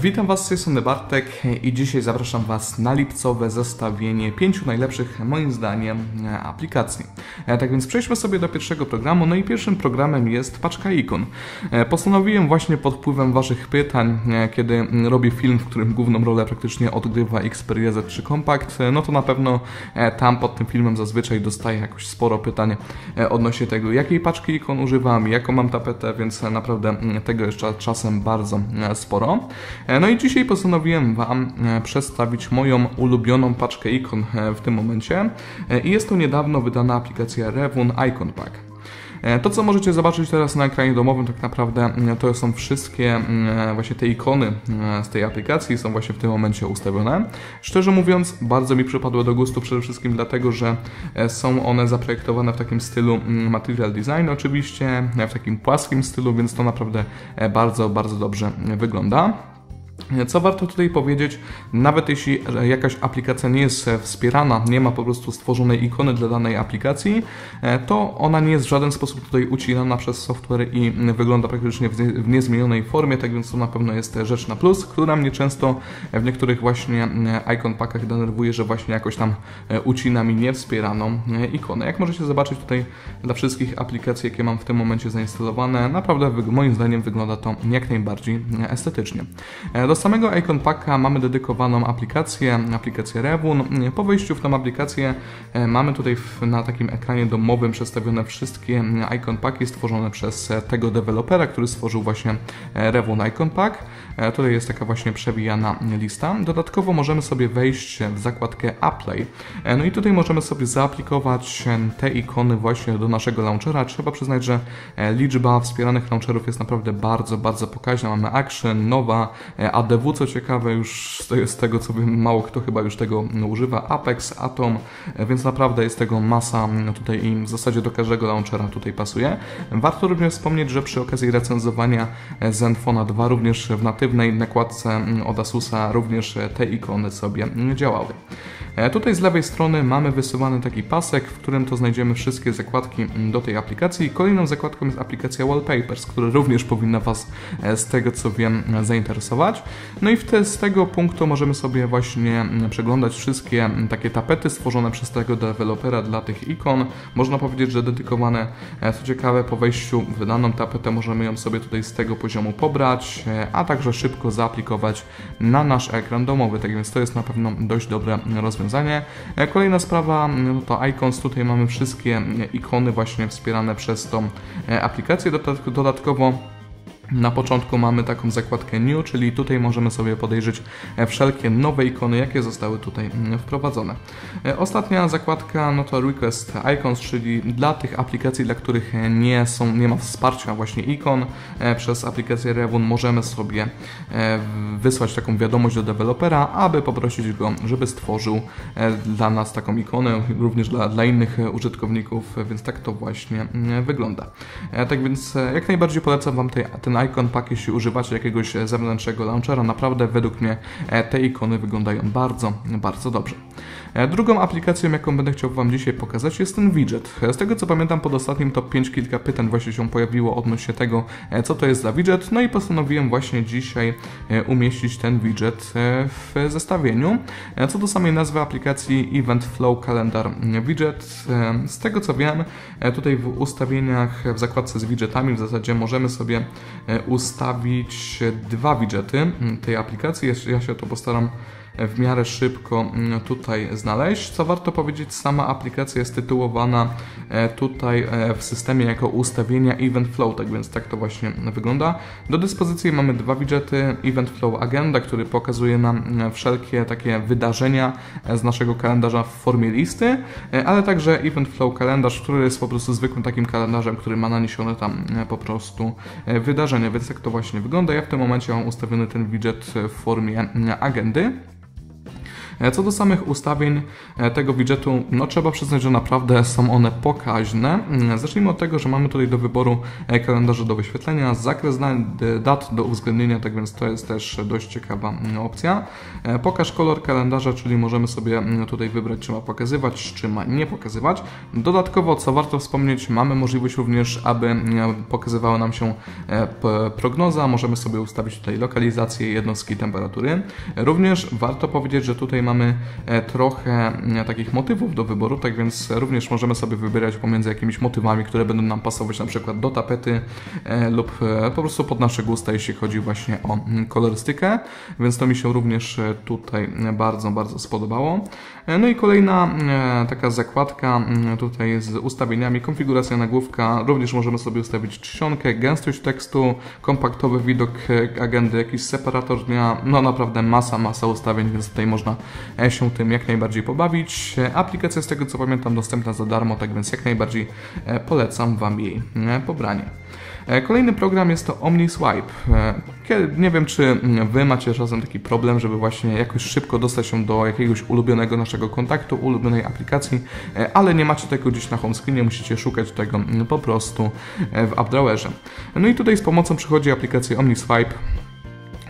Witam Was z tej Bartek i dzisiaj zapraszam Was na lipcowe zestawienie pięciu najlepszych, moim zdaniem, aplikacji. E, Tak więc przejdźmy sobie do pierwszego programu, no i pierwszym programem jest paczka ikon. E, Postanowiłem właśnie pod wpływem Waszych pytań, e, kiedy robię film, w którym główną rolę praktycznie odgrywa Xperia Z3 Compact, no to na pewno tam pod tym filmem zazwyczaj dostaję jakoś sporo pytań odnośnie tego, jakiej paczki ikon używam, jaką mam tapetę, więc naprawdę tego jeszcze czasem bardzo sporo. E, No i dzisiaj postanowiłem Wam e, przedstawić moją ulubioną paczkę ikon e, w tym momencie i jest to niedawno wydana aplikacja Revun Icon Pack. To, co możecie zobaczyć teraz na ekranie domowym, tak naprawdę to są wszystkie właśnie te ikony z tej aplikacji, są właśnie w tym momencie ustawione. Szczerze mówiąc, bardzo mi przypadły do gustu przede wszystkim dlatego, że są one zaprojektowane w takim stylu material design, oczywiście w takim płaskim stylu, więc to naprawdę bardzo, bardzo dobrze wygląda. Co warto tutaj powiedzieć, nawet jeśli jakaś aplikacja nie jest wspierana, nie ma po prostu stworzonej ikony dla danej aplikacji, to ona nie jest w żaden sposób tutaj ucinana przez software i wygląda praktycznie w nie- w niezmienionej formie, tak więc to na pewno jest rzecz na plus, która mnie często w niektórych właśnie icon packach denerwuje, że właśnie jakoś tam ucina mi niewspieraną ikonę. Jak możecie zobaczyć tutaj dla wszystkich aplikacji, jakie mam w tym momencie zainstalowane, naprawdę moim zdaniem wygląda to jak najbardziej estetycznie. Do samego Icon Packa mamy dedykowaną aplikację, aplikację Revun. Po wejściu w tą aplikację e, mamy tutaj na takim ekranie domowym przedstawione wszystkie Icon Packi stworzone przez e, tego dewelopera, który stworzył właśnie e, Revun Icon Pack. Tutaj jest taka właśnie przewijana lista. Dodatkowo możemy sobie wejść w zakładkę Apply. No i tutaj możemy sobie zaaplikować te ikony właśnie do naszego launchera. Trzeba przyznać, że liczba wspieranych launcherów jest naprawdę bardzo, bardzo pokaźna. Mamy Action, Nova, e, ADW, co ciekawe, już z tego co wiem, mało kto chyba już tego używa, Apex, Atom, e, więc naprawdę jest tego masa mm, tutaj i w zasadzie do każdego launchera tutaj pasuje. Warto również wspomnieć, że przy okazji recenzowania e, Zenfona 2 również w natywnej nakładce mm, od Asusa również e, te ikony sobie mm, działały. E, Tutaj z lewej strony mamy wysyłany taki pasek, w którym to znajdziemy wszystkie zakładki mm, do tej aplikacji. Kolejną zakładką jest aplikacja Wallpapers, która również powinna Was e, z tego co wiem zainteresować. No i te, z tego punktu możemy sobie właśnie mm, przeglądać wszystkie mm, takie tapety stworzone przez tego dewelopera dla tych ikon. Można powiedzieć, że dedykowane, e, co ciekawe, po wejściu w daną tapetę możemy ją sobie tutaj z tego poziomu pobrać, a także szybko zaaplikować na nasz ekran domowy. Tak więc to jest na pewno dość dobre rozwiązanie. E, Kolejna sprawa to Icons. Tutaj mamy wszystkie mm, ikony właśnie wspierane przez tą e, aplikację. Dodat- Dodatkowo na początku mamy taką zakładkę New, czyli tutaj możemy sobie podejrzeć e, wszelkie nowe ikony, jakie zostały tutaj mm, wprowadzone. E, Ostatnia zakładka no to Request Icons, czyli dla tych aplikacji, dla których nie, są, nie ma wsparcia właśnie ikon e, przez aplikację Revun, możemy sobie wysłać taką wiadomość do dewelopera, aby poprosić go, żeby stworzył dla nas taką ikonę, również dla, dla innych użytkowników, więc tak to właśnie mm, wygląda. Tak więc jak najbardziej polecam Wam ten Icon Pack, jeśli używacie jakiegoś zewnętrznego launchera. Naprawdę według mnie e, te ikony wyglądają bardzo, bardzo dobrze. E, Drugą aplikacją, jaką będę chciał Wam dzisiaj pokazać, jest ten widget. E, Z tego co pamiętam, pod ostatnim top 5 kilka pytań właśnie się pojawiło odnośnie tego, co to jest za widget. No i postanowiłem właśnie dzisiaj umieścić ten widget w zestawieniu. Co do samej nazwy aplikacji Event Flow Calendar Widget, z tego co wiem, tutaj w ustawieniach w zakładce z widgetami w zasadzie możemy sobie ustawić dwa widgety tej aplikacji. Ja się to postaram w miarę szybko mm, tutaj znaleźć. Co warto powiedzieć, sama aplikacja jest tytułowana e, tutaj e, w systemie jako ustawienia Event Flow, tak więc tak to właśnie wygląda. Do dyspozycji mamy dwa widgety, Event Flow Agenda, który pokazuje nam mm, wszelkie takie wydarzenia e, z naszego kalendarza w formie listy, ale także Event Flow Kalendarz, który jest po prostu zwykłym takim kalendarzem, który ma naniesione tam po prostu wydarzenia, więc tak to właśnie wygląda. Ja w tym momencie mam ustawiony ten widget w formie mm, agendy. Co do samych ustawień tego widgetu, no trzeba przyznać, że naprawdę są one pokaźne. Mm, zacznijmy od tego, że mamy tutaj do wyboru kalendarze do wyświetlenia, zakres dat do uwzględnienia, tak więc to jest też dość ciekawa mm, opcja. Pokaż kolor kalendarza, czyli możemy sobie mm, tutaj wybrać, czy ma pokazywać, czy ma nie pokazywać. Dodatkowo, co warto wspomnieć, mamy możliwość również, aby pokazywała nam się prognoza, możemy sobie ustawić tutaj lokalizację jednostki temperatury. Również warto powiedzieć, że tutaj mamy e, trochę e, takich motywów do wyboru, tak więc również możemy sobie wybierać pomiędzy jakimiś motywami, które będą nam pasować na przykład do tapety e, lub po prostu pod nasze gusta, jeśli chodzi właśnie o kolorystykę, więc to mi się również tutaj bardzo, bardzo spodobało. No i kolejna taka zakładka tutaj z ustawieniami, konfiguracja nagłówka, również możemy sobie ustawić czcionkę, gęstość tekstu, kompaktowy widok agendy, jakiś separator dnia, no naprawdę masa, masa ustawień, więc tutaj można e, się tym jak najbardziej pobawić. E, aplikacja z tego co pamiętam dostępna za darmo, tak więc jak najbardziej e, polecam Wam jej pobranie. Kolejny program jest to OmniSwipe. Nie wiem, czy Wy macie czasem taki problem, żeby właśnie jakoś szybko dostać się do jakiegoś ulubionego naszego kontaktu, ulubionej aplikacji, ale nie macie tego gdzieś na home screenie, musicie szukać tego po prostu w AppDrawerze. No i tutaj z pomocą przychodzi aplikacja OmniSwipe.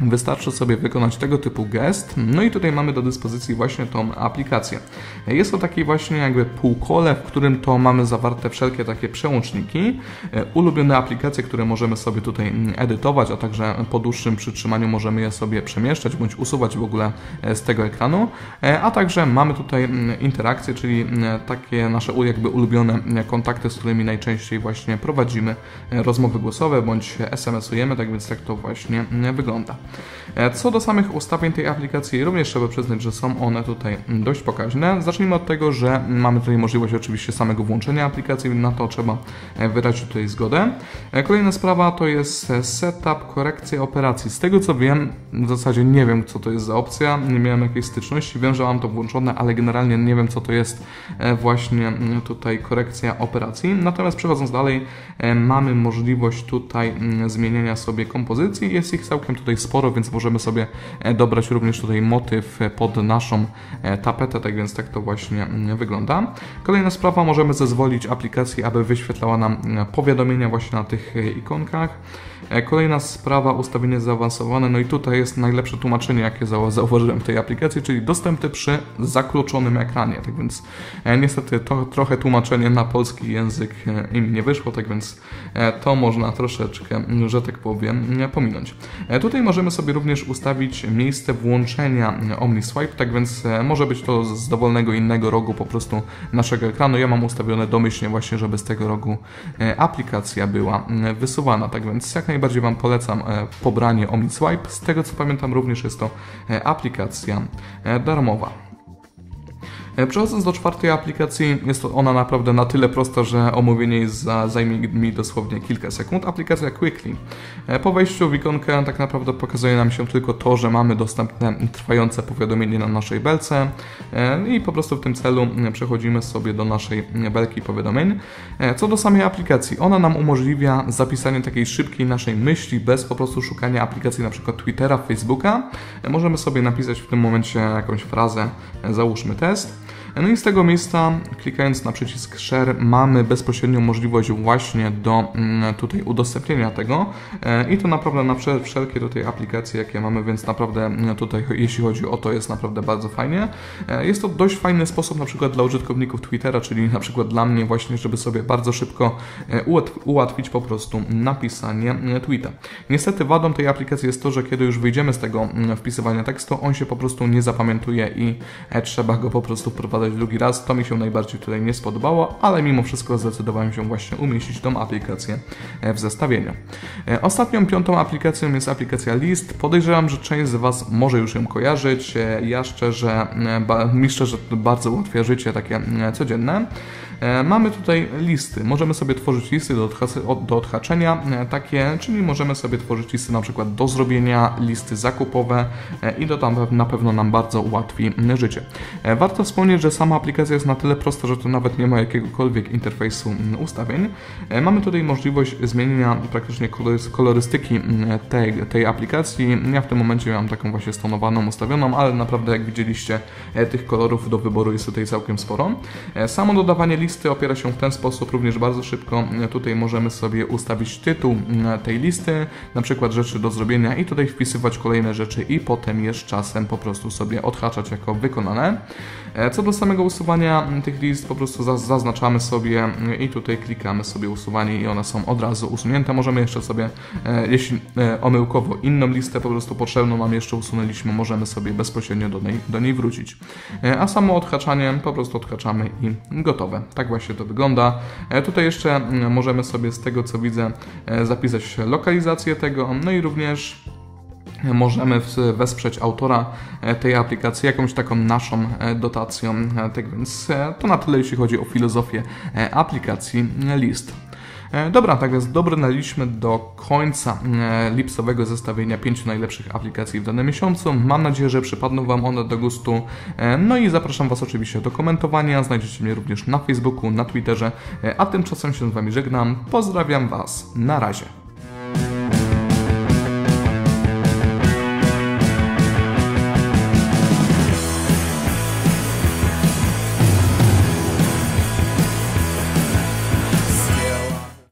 Wystarczy sobie wykonać tego typu gest, no i tutaj mamy do dyspozycji właśnie tą aplikację. Jest to taki właśnie jakby półkole, w którym to mamy zawarte wszelkie takie przełączniki, e, ulubione aplikacje, które możemy sobie tutaj mm, edytować, a także po dłuższym przytrzymaniu możemy je sobie przemieszczać bądź usuwać w ogóle e, z tego ekranu, e, a także mamy tutaj mm, interakcje, czyli mm, takie nasze jakby ulubione kontakty, z którymi najczęściej właśnie prowadzimy rozmowy głosowe bądź SMS-ujemy, tak więc tak to właśnie wygląda. E, co do samych ustawień tej aplikacji, również trzeba przyznać, że są one tutaj dość pokaźne. Zacznijmy od tego, że mamy tutaj możliwość oczywiście samego włączenia aplikacji, na to trzeba e, wyrazić tutaj zgodę. E, kolejna sprawa to jest setup, korekcja operacji. Z tego co wiem, w zasadzie nie wiem co to jest za opcja, nie miałem jakiejś styczności, wiem, że mam to włączone, ale generalnie nie wiem co to jest właśnie tutaj korekcja operacji. Natomiast przechodząc dalej, mamy możliwość tutaj zmieniania sobie kompozycji, jest ich całkiem tutaj sporo sporo, więc możemy sobie e, dobrać również tutaj motyw e, pod naszą e, tapetę, tak więc tak to właśnie mm, wygląda. Kolejna sprawa, możemy zezwolić aplikacji, aby wyświetlała nam powiadomienia właśnie na tych ikonkach. Kolejna sprawa, ustawienie zaawansowane, no i tutaj jest najlepsze tłumaczenie, jakie zauważyłem w tej aplikacji, czyli dostępy przy zakluczonym ekranie. Tak więc niestety to trochę tłumaczenie na polski język im nie wyszło, tak więc to można troszeczkę, że tak powiem, pominąć. Tutaj możemy sobie również ustawić miejsce włączenia OmniSwipe, tak więc może być to z dowolnego innego rogu po prostu naszego ekranu. Ja mam ustawione domyślnie właśnie, żeby z tego rogu aplikacja była wysuwana, tak więc jak najbardziej Wam polecam e, pobranie OmniSwipe. Z tego co pamiętam również jest to e, aplikacja e, darmowa. E, przechodząc do czwartej aplikacji, jest ona naprawdę na tyle prosta, że omówienie jej zajmie mi dosłownie kilka sekund. Aplikacja Quickly. E, po wejściu w ikonkę tak naprawdę pokazuje nam się tylko to, że mamy dostępne trwające powiadomienie na naszej belce e, i po prostu w tym celu przechodzimy sobie do naszej belki powiadomień. Co do samej aplikacji, ona nam umożliwia zapisanie takiej szybkiej naszej myśli bez po prostu szukania aplikacji na przykład Twittera, Facebooka. Możemy sobie napisać w tym momencie jakąś frazę, załóżmy test no i z tego miejsca, klikając na przycisk Share, mamy bezpośrednią możliwość właśnie do mm, tutaj udostępnienia tego e, i to naprawdę na wszelkie tutaj aplikacje, jakie mamy, więc naprawdę mm, tutaj, jeśli chodzi o to, jest naprawdę bardzo fajnie. E, jest to dość fajny sposób na przykład dla użytkowników Twittera, czyli na przykład dla mnie właśnie, żeby sobie bardzo szybko e, ułatwić po prostu napisanie tweeta. Niestety wadą tej aplikacji jest to, że kiedy już wyjdziemy z tego mm, wpisywania tekstu, on się po prostu nie zapamiętuje i trzeba go po prostu wprowadzać drugi raz. To mi się najbardziej tutaj nie spodobało, ale mimo wszystko zdecydowałem się właśnie umieścić tą aplikację e, w zestawieniu. E, ostatnią, piątą aplikacją jest aplikacja List. Podejrzewam, że część z Was może już ją kojarzyć. E, ja szczerze, mi szczerze bardzo ułatwia życie takie codzienne. E, mamy tutaj listy. Możemy sobie tworzyć listy do, do odhaczenia e, takie, czyli możemy sobie tworzyć listy na przykład do zrobienia, listy zakupowe e, i to tam na pewno nam bardzo ułatwi życie. Warto wspomnieć, że sama aplikacja jest na tyle prosta, że to nawet nie ma jakiegokolwiek interfejsu ustawień. Mamy tutaj możliwość zmienienia praktycznie kolorystyki tej, tej aplikacji. Ja w tym momencie mam taką właśnie stonowaną, ustawioną, ale naprawdę jak widzieliście tych kolorów do wyboru jest tutaj całkiem sporo. Samo dodawanie listy opiera się w ten sposób również bardzo szybko. Tutaj możemy sobie ustawić tytuł tej listy, na przykład rzeczy do zrobienia i tutaj wpisywać kolejne rzeczy i potem je z czasem po prostu sobie odhaczać jako wykonane. E, co do samego usuwania tych list, po prostu zaznaczamy sobie i tutaj klikamy sobie usuwanie i one są od razu usunięte. Możemy jeszcze sobie, e, jeśli e, omyłkowo inną listę po prostu potrzebną nam jeszcze usunęliśmy, możemy sobie bezpośrednio do niej, do niej wrócić. A samo odhaczanie po prostu odhaczamy i gotowe. Tak właśnie to wygląda. Tutaj jeszcze możemy sobie z tego co widzę zapisać lokalizację tego, no i również możemy wesprzeć autora e, tej aplikacji jakąś taką naszą e, dotacją. E, tak więc to na tyle, jeśli chodzi o filozofię aplikacji List. Dobra, tak więc dobrnęliśmy do końca lipcowego zestawienia pięciu najlepszych aplikacji w danym miesiącu. Mam nadzieję, że przypadną Wam one do gustu. No i zapraszam Was oczywiście do komentowania. Znajdziecie mnie również na Facebooku, na Twitterze. A tymczasem się z Wami żegnam. Pozdrawiam Was. Na razie.